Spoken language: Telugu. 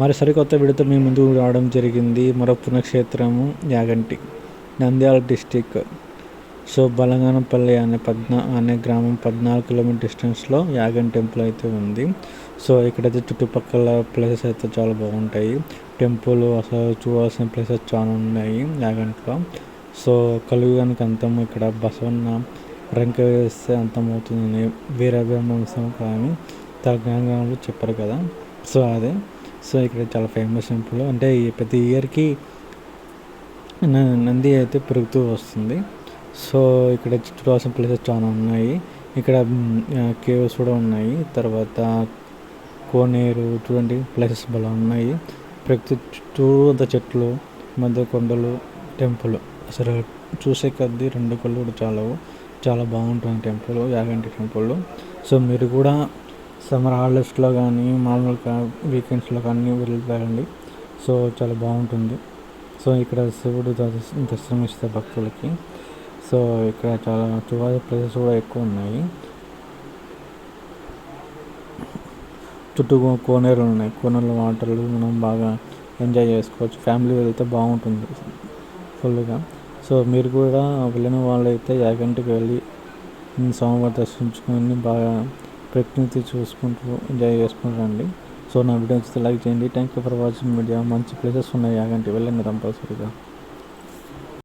మరి సరికొత్త విడత మీ ముందుకు రావడం జరిగింది. మరో పుణ్యక్షేత్రము యాగంటి నంద్యాల డిస్టిక్. సో బలంగానపల్లి అనే పద్నా అనే గ్రామం పద్నాలుగు కిలోమీటర్ డిస్టెన్స్లో యాగన్ టెంపుల్ అయితే ఉంది. సో ఇక్కడైతే చుట్టుపక్కల ప్లేసెస్ అయితే చాలా బాగుంటాయి. టెంపుల్ అసలు చూడాల్సిన ప్లేసెస్ చాలా ఉన్నాయి యాగంట్లో. సో కలుగుగానికి అంతం ఇక్కడ బసవన్న రంక వేస్తే అంతమవుతుందని వీరబ్రహ్మస్వామి కానీ తెలంగాణలో చెప్పారు కదా. సో అదే. సో ఇక్కడ చాలా ఫేమస్ టెంపుల్ అంటే ప్రతి ఇయర్కి న- నంది అయితే పెరుగుతూ వస్తుంది. సో ఇక్కడ చూడాల్సిన ప్లేసెస్ చాలా ఉన్నాయి. ఇక్కడ కేవ్స్ కూడా ఉన్నాయి. తర్వాత కోనేరు చూడండి ప్లేసెస్ బాగా ఉన్నాయి. ప్రకృతి చుట్టూ అంత చెట్లు మధ్య కొండలు టెంపుల్ అసలు చూసే కొద్దీ రెండు కళ్ళు కూడా చాలా చాలా బాగుంటుంది టెంపుల్ యాగంటి టెంపుల్ సో మీరు కూడా సమ్మర్ హాలిడేస్లో కానీ మామూలుగా వీకెండ్స్లో కానీ వెళ్ళిపోయండి సో చాలా బాగుంటుంది. సో ఇక్కడ శివుడు దర్శనం ఇస్తారు భక్తులకి. సో ఇక్కడ చాలా చూడాలి ప్లేసెస్ కూడా ఎక్కువ ఉన్నాయి. చుట్టూ కోనేరు ఉన్నాయి. కోనేరులో వాటర్లు మనం బాగా ఎంజాయ్ చేసుకోవచ్చు. ఫ్యామిలీ వెళ్తే బాగుంటుంది. ఫుల్గా. సో మీరు కూడా వెళ్ళిన వాళ్ళైతే యాగంటికి వెళ్ళి స్వామివారి దర్శించుకొని బాగా ప్రకృతి చూసుకుంటూ ఎంజాయ్ చేసుకుంటూ రండి సో నా వీడియో నచ్చితే లైక్ చేయండి. Thank you for watching media మంచి ప్లేసెస్ ఉన్నాయి. యాగంటి వెళ్ళండి కంపల్సరీగా.